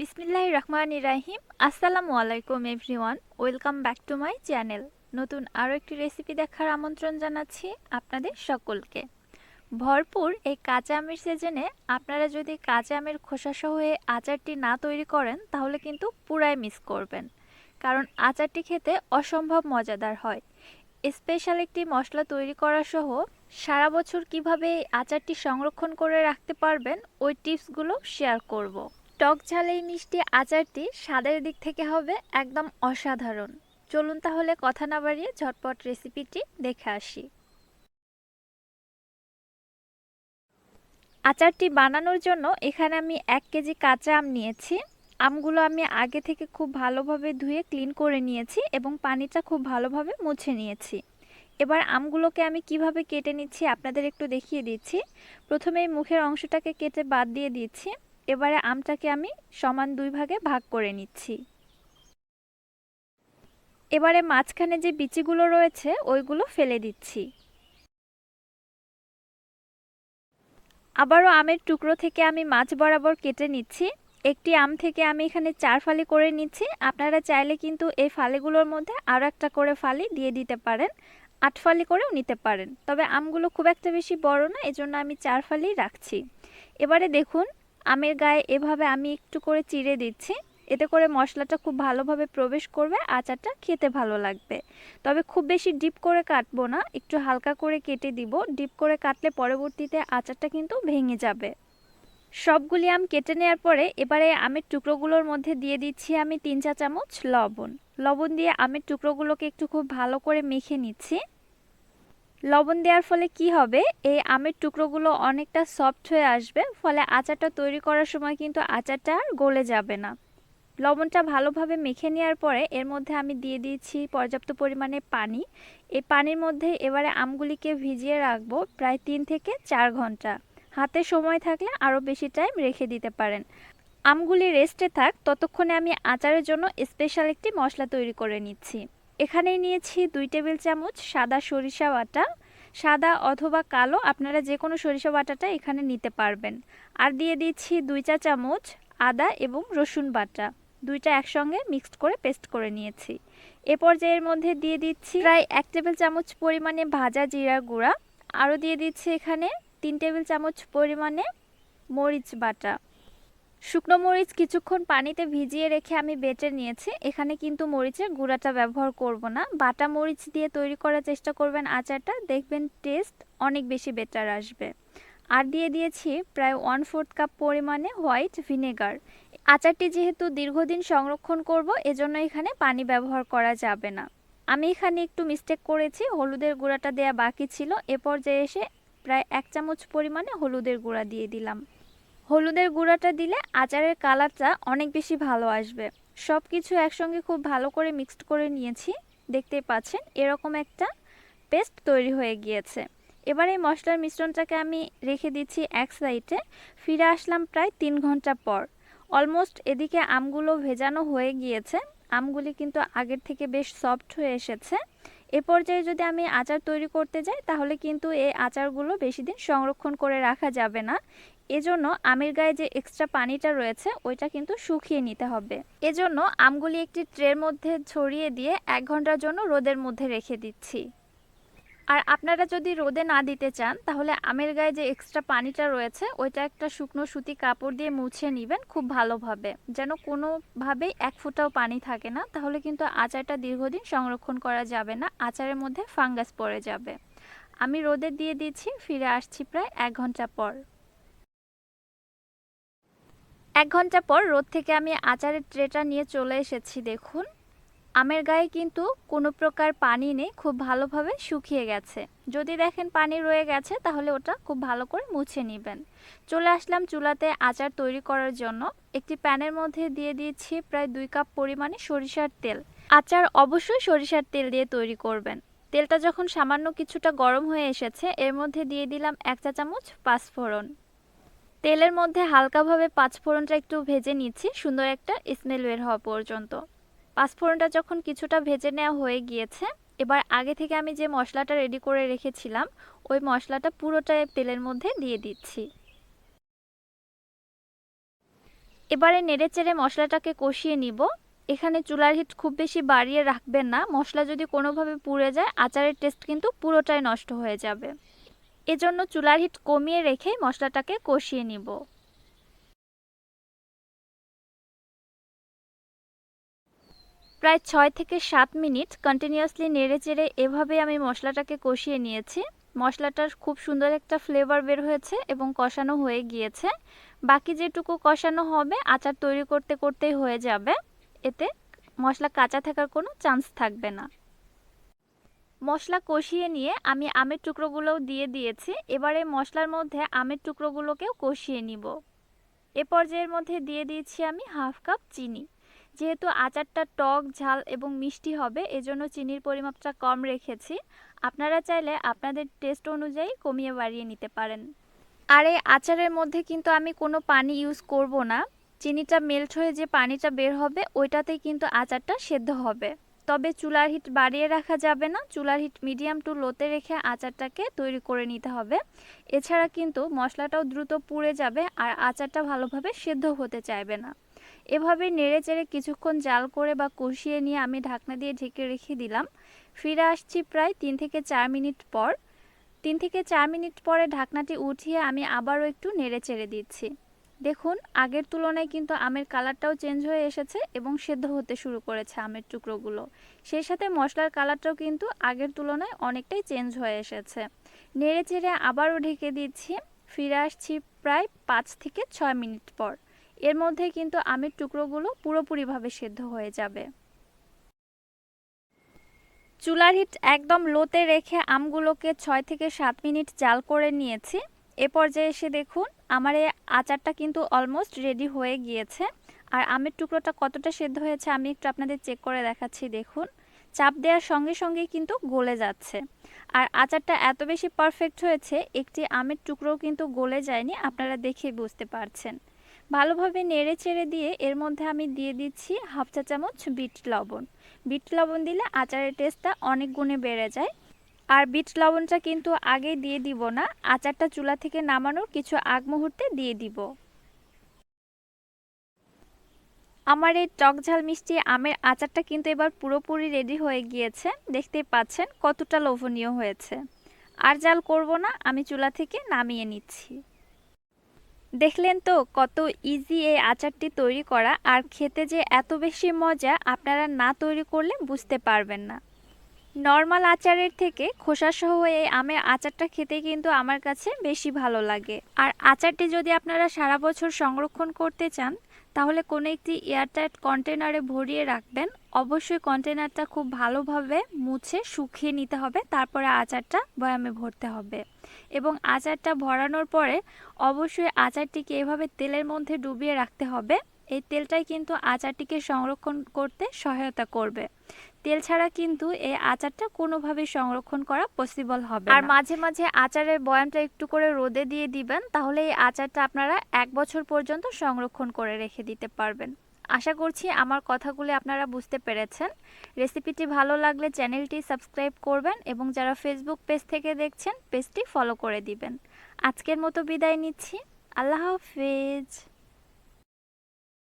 বিসমিল্লাহ রহমান ইরাহিম আসসালামু আলাইকুম, everyone. Welcome back to my channel. নতুন আরও একটি রেসিপি দেখার আমন্ত্রণ জানাচ্ছি আপনাদের সকলকে। ভরপুর এই কাঁচা আমের সিজনে আপনারা যদি কাঁচা আমের খোসাসহ এই আচারটি না তৈরি করেন, তাহলে কিন্তু পুরাই মিস করবেন। কারণ আচারটি খেতে অসম্ভব মজাদার হয়। স্পেশাল একটি মশলা তৈরি করা সহ সারা বছর কীভাবে এই আচারটি সংরক্ষণ করে রাখতে পারবেন, ওই টিপসগুলো শেয়ার করব। টক ঝাল এই মিষ্টি আচারটি স্বাদের দিক থেকে হবে একদম অসাধারণ। চলুন তাহলে কথা না বাড়িয়ে ঝটপট রেসিপিটি দেখে আসি। আচারটি বানানোর জন্য এখানে আমি এক কেজি কাঁচা আম নিয়েছি। আমগুলো আমি আগে থেকে খুব ভালোভাবে ধুয়ে ক্লিন করে নিয়েছি এবং পানিটা খুব ভালোভাবে মুছে নিয়েছি। এবার আমগুলোকে আমি কীভাবে কেটে নিচ্ছি আপনাদের একটু দেখিয়ে দিচ্ছি। প্রথমে মুখের অংশটাকে কেটে বাদ দিয়ে দিচ্ছি। এবারে আমটাকে আমি সমান দুই ভাগে ভাগ করে নিচ্ছি। এবারে মাঝখানে যে বিচিগুলো রয়েছে, ওইগুলো ফেলে দিচ্ছি। আবারও আমের টুকরো থেকে আমি মাছ বরাবর কেটে নিচ্ছি। একটি আম থেকে আমি এখানে চার ফালি করে নিচ্ছি। আপনারা চাইলে কিন্তু এই ফালিগুলোর মধ্যে আরও একটা করে ফালি দিয়ে দিতে পারেন। আট ফালি করেও নিতে পারেন। তবে আমগুলো খুব একটা বেশি বড় না, এজন্য আমি চার ফালি রাখছি। এবারে দেখুন আমের গায়ে এভাবে আমি একটু করে চিড়ে দিচ্ছি। এতে করে মশলাটা খুব ভালোভাবে প্রবেশ করবে, আচারটা খেতে ভালো লাগবে। তবে খুব বেশি ডিপ করে কাটবো না, একটু হালকা করে কেটে দিব। ডিপ করে কাটলে পরবর্তীতে আচারটা কিন্তু ভেঙে যাবে। সবগুলি আম কেটে নেওয়ার পরে এবারে আমের টুকরোগুলোর মধ্যে দিয়ে দিচ্ছি আমি তিন চা চামচ লবণ। লবণ দিয়ে আমের টুকরোগুলোকে একটু খুব ভালো করে মেখে নিচ্ছি। লবণ দেওয়ার ফলে কি হবে? এই আমের টুকরোগুলো অনেকটা সফট হয়ে আসবে, ফলে আচারটা তৈরি করার সময় কিন্তু আচারটা আর গলে যাবে না। লবণটা ভালোভাবে মেখে নেওয়ার পরে এর মধ্যে আমি দিয়ে দিয়েছি পর্যাপ্ত পরিমাণে পানি। এই পানির মধ্যে এবারে আমগুলিকে ভিজিয়ে রাখব প্রায় তিন থেকে চার ঘণ্টা। হাতে সময় থাকলে আরও বেশি টাইম রেখে দিতে পারেন। আমগুলি রেস্টে থাক, ততক্ষণে আমি আচারের জন্য স্পেশাল একটি মশলা তৈরি করে নিচ্ছি। এখানেই নিয়েছি দুই টেবিল চামচ সাদা সরিষা বাটা সাদা অথবা কালো আপনারা যে কোনো সরিষা বাটাটা এখানে নিতে পারবেন। আর দিয়ে দিচ্ছি দুই চা চামচ আদা এবং রসুন বাটা। দুইটা একসঙ্গে মিক্সড করে পেস্ট করে নিয়েছি। এ পর্যায়ের মধ্যে দিয়ে দিচ্ছি প্রায় এক টেবিল চামচ পরিমাণে ভাজা জিরার গুঁড়া। আরও দিয়ে দিচ্ছি এখানে তিন টেবিল চামচ পরিমাণে মরিচ বাটা। শুকনো মরিচ কিছুক্ষণ পানিতে ভিজিয়ে রেখে আমি বেটে নিয়েছি। এখানে কিন্তু মরিচের গুঁড়াটা ব্যবহার করব না। বাটা মরিচ দিয়ে তৈরি করার চেষ্টা করবেন আচারটা। দেখবেন টেস্ট অনেক বেশি বেটার আসবে। আর দিয়ে দিয়েছি প্রায় ওয়ান ফোর্থ কাপ পরিমাণে হোয়াইট ভিনেগার। আচারটি যেহেতু দীর্ঘদিন সংরক্ষণ করব, এজন্য এখানে পানি ব্যবহার করা যাবে না। আমি এখানে একটু মিস্টেক করেছি, হলুদের গুঁড়াটা দেয়া বাকি ছিল। এ পর্যায়ে এসে প্রায় এক চামচ পরিমাণে হলুদের গুঁড়া দিয়ে দিলাম। হলুদের গুঁড়াটা দিলে আচারের কালারটা অনেক বেশি ভালো আসবে। সব কিছু একসঙ্গে খুব ভালো করে মিক্সড করে নিয়েছি, দেখতেই পাচ্ছেন এরকম একটা পেস্ট তৈরি হয়ে গিয়েছে। এবার এই মশলার মিশ্রণটাকে আমি রেখে দিচ্ছি এক সাইডে, ফিরে আসলাম প্রায় তিন ঘণ্টা পর। অলমোস্ট এদিকে আমগুলো ভেজানো হয়ে গিয়েছে, আমগুলি কিন্তু আগের থেকে বেশ সফট হয়ে এসেছে। এ পর্যায়ে যদি আমি আচার তৈরি করতে যাই, তাহলে কিন্তু এই আচারগুলো বেশি দিন সংরক্ষণ করে রাখা যাবে না। এজন্য আমের গায়ে যে এক্সট্রা পানিটা রয়েছে, ওইটা কিন্তু শুকিয়ে নিতে হবে। এজন্য আমগুলি একটি ট্রের মধ্যে ছড়িয়ে দিয়ে এক ঘণ্টার জন্য রোদের মধ্যে রেখে দিচ্ছি। আর আপনারা যদি রোদে না দিতে চান, তাহলে আমের গায়ে যে এক্সট্রা পানিটা রয়েছে, ওইটা একটা শুকনো সুতি কাপড় দিয়ে মুছে নেবেন খুব ভালোভাবে। যেন কোনোভাবেই এক ফুটাও পানি থাকে না, তাহলে কিন্তু আচারটা দীর্ঘদিন সংরক্ষণ করা যাবে না, আচারের মধ্যে ফাঙ্গাস পড়ে যাবে। আমি রোদে দিয়ে দিচ্ছি, ফিরে আসছি প্রায় এক ঘণ্টা পর। এক ঘণ্টা পর রোদ থেকে আমি আচারের ট্রেটা নিয়ে চলে এসেছি, দেখুন। আমের গায়ে কিন্তু কোনো প্রকার পানি নেই, খুব ভালোভাবে শুকিয়ে গেছে। যদি দেখেন পানি রয়ে গেছে, তাহলে ওটা খুব ভালো করে মুছে নেবেন। চলে আসলাম চুলাতে আচার তৈরি করার জন্য। একটি প্যানের মধ্যে দিয়ে দিয়েছি প্রায় দুই কাপ পরিমাণে সরিষার তেল। আচার অবশ্যই সরিষার তেল দিয়ে তৈরি করবেন। তেলটা যখন সামান্য কিছুটা গরম হয়ে এসেছে, এর মধ্যে দিয়ে দিলাম এক চা চামচ পাঁচফোড়ন। তেলের মধ্যে হালকাভাবে পাঁচফোড়নটা একটু ভেজে নিচ্ছি, সুন্দর একটা স্মেল বের হওয়া পর্যন্ত। পাঁচফোড়নটা যখন কিছুটা ভেজে নেওয়া হয়ে গিয়েছে, এবার আগে থেকে আমি যে মশলাটা রেডি করে রেখেছিলাম, ওই মশলাটা পুরোটা তেলের মধ্যে দিয়ে দিচ্ছি। এবারে নেড়েচেড়ে মশলাটাকে কষিয়ে নিব। এখানে চুলার হিট খুব বেশি বাড়িয়ে রাখবেন না, মশলা যদি কোনোভাবে পুড়ে যায়, আচারের টেস্ট কিন্তু পুরোটাই নষ্ট হয়ে যাবে। এজন্য চুলার হিট কমিয়ে রেখে মশলাটাকে কষিয়ে নিব। প্রায় ছয় থেকে সাত মিনিট কন্টিনিউয়াসলি নেড়ে চেড়ে এভাবে আমি মশলাটাকে কষিয়ে নিয়েছি। মশলাটার খুব সুন্দর একটা ফ্লেভার বের হয়েছে এবং কষানো হয়ে গিয়েছে। বাকি যেটুকু কষানো হবে, আচার তৈরি করতে করতেই হয়ে যাবে। এতে মশলা কাঁচা থাকার কোনো চান্স থাকবে না। মশলা কষিয়ে নিয়ে আমি আমের টুকরোগুলোও দিয়ে দিয়েছি। এবারে মশলার মধ্যে আমের টুকরোগুলোকেও কষিয়ে নিব। এ পর্যায়ের মধ্যে দিয়ে দিয়েছি আমি হাফ কাপ চিনি। যেহেতু আচারটা টক, ঝাল এবং মিষ্টি হবে, এজন্য চিনির পরিমাপটা কম রেখেছি। আপনারা চাইলে আপনাদের টেস্ট অনুযায়ী কমিয়ে বাড়িয়ে নিতে পারেন। আর এই আচারের মধ্যে কিন্তু আমি কোনো পানি ইউজ করব না। চিনিটা মেল্ট হয়ে যে পানিটা বের হবে, ওইটাতেই কিন্তু আচারটা সেদ্ধ হবে। তবে চুলার হিট বাড়িয়ে রাখা যাবে না। চুলার হিট মিডিয়াম টু লোতে রেখে আচারটাকে তৈরি করে নিতে হবে। এছাড়া কিন্তু মশলাটাও দ্রুত পুড়ে যাবে আর আচারটা ভালোভাবে সেদ্ধ হতে চাইবে না। এভাবে নেড়ে চেড়ে কিছুক্ষণ জাল করে বা কষিয়ে নিয়ে আমি ঢাকনা দিয়ে ঢেকে রেখে দিলাম। ফিরে আসছি প্রায় তিন থেকে চার মিনিট পর। তিন থেকে চার মিনিট পরে ঢাকনাটি উঠিয়ে আমি আবারও একটু নেড়ে চেড়ে দিচ্ছি। দেখুন, আগের তুলনায় কিন্তু আমের কালারটাও চেঞ্জ হয়ে এসেছে এবং সেদ্ধ হতে শুরু করেছে আমের টুকরোগুলো। সেই সাথে মশলার কালারটাও কিন্তু আগের তুলনায় অনেকটাই চেঞ্জ হয়ে এসেছে। নেড়ে চেড়ে আবারও ঢেকে দিচ্ছি, ফিরে আসছি প্রায় পাঁচ থেকে ছয় মিনিট পর। এর মধ্যে কিন্তু আমের টুকরোগুলো পুরোপুরিভাবে সেদ্ধ হয়ে যাবে। চুলার হিট একদম লোতে রেখে আমগুলোকে ছয় থেকে সাত মিনিট জাল করে নিয়েছি। এ পর্যায়ে এসে দেখুন, আমার এই আচারটা কিন্তু অলমোস্ট রেডি হয়ে গিয়েছে। আর আমের টুকরোটা কতটা সেদ্ধ হয়েছে আমি একটু আপনাদের চেক করে দেখাচ্ছি, দেখুন। চাপ দেওয়ার সঙ্গে সঙ্গেই কিন্তু গলে যাচ্ছে। আর আচারটা এত বেশি পারফেক্ট হয়েছে, একটি আমের টুকরোও কিন্তু গলে যায়নি, আপনারা দেখেই বুঝতে পারছেন। ভালোভাবে নেড়ে চেড়ে দিয়ে এর মধ্যে আমি দিয়ে দিচ্ছি হাফ চা চামচ বিট লবণ। বিট লবণ দিলে আচারের টেস্টটা অনেক গুণে বেড়ে যায়। আর বিট লবণটা কিন্তু আগেই দিয়ে দিব না। আচারটা চুলা থেকে নামানোর কিছু আগ মুহূর্তে দিয়ে দিব। আমার এই টক ঝাল মিষ্টি আমের আচারটা কিন্তু এবার পুরোপুরি রেডি হয়ে গিয়েছে। দেখতেই পাচ্ছেন কতটা লোভনীয় হয়েছে। আর জাল করব না, আমি চুলা থেকে নামিয়ে নিচ্ছি। দেখলেন তো কত ইজি এই আচারটি তৈরি করা। আর খেতে যে এত বেশি মজা আপনারা না তৈরি করলে বুঝতে পারবেন না। নর্মাল আচারের থেকে খোসাসহ এই আমের আচারটা খেতে কিন্তু আমার কাছে বেশি ভালো লাগে। আর আচারটি যদি আপনারা সারা বছর সংরক্ষণ করতে চান, তাহলে কোনো একটি এয়ারটাইট কন্টেনারে ভরিয়ে রাখবেন। অবশ্যই কন্টেনারটা খুব ভালোভাবে মুছে শুকিয়ে নিতে হবে, তারপরে আচারটা বয়ামে ভরতে হবে। এবং আচারটা ভরানোর পরে অবশ্যই আচারটিকে এভাবে তেলের মধ্যে ডুবিয়ে রাখতে হবে। এই তেলটাই কিন্তু আচারটিকে সংরক্ষণ করতে সহায়তা করবে। তেল ছাড়া কিন্তু এই আচারটা কোনোভাবেই সংরক্ষণ করা পসিবল হবে আর মাঝে মাঝে আচারের বয়ামটা একটু করে রোদে দিয়ে দিবেন তাহলে এই আচারটা আপনারা এক বছর পর্যন্ত সংরক্ষণ করে রেখে দিতে পারবেন। আশা করছি আমার কথাগুলি আপনারা বুঝতে পেরেছেন। রেসিপিটি ভালো লাগলে চ্যানেলটি সাবস্ক্রাইব করবেন এবং যারা ফেসবুক পেজ থেকে দেখছেন পেজটি ফলো করে দিবেন। আজকের মতো বিদায় নিচ্ছি। আল্লাহ হাফেজ।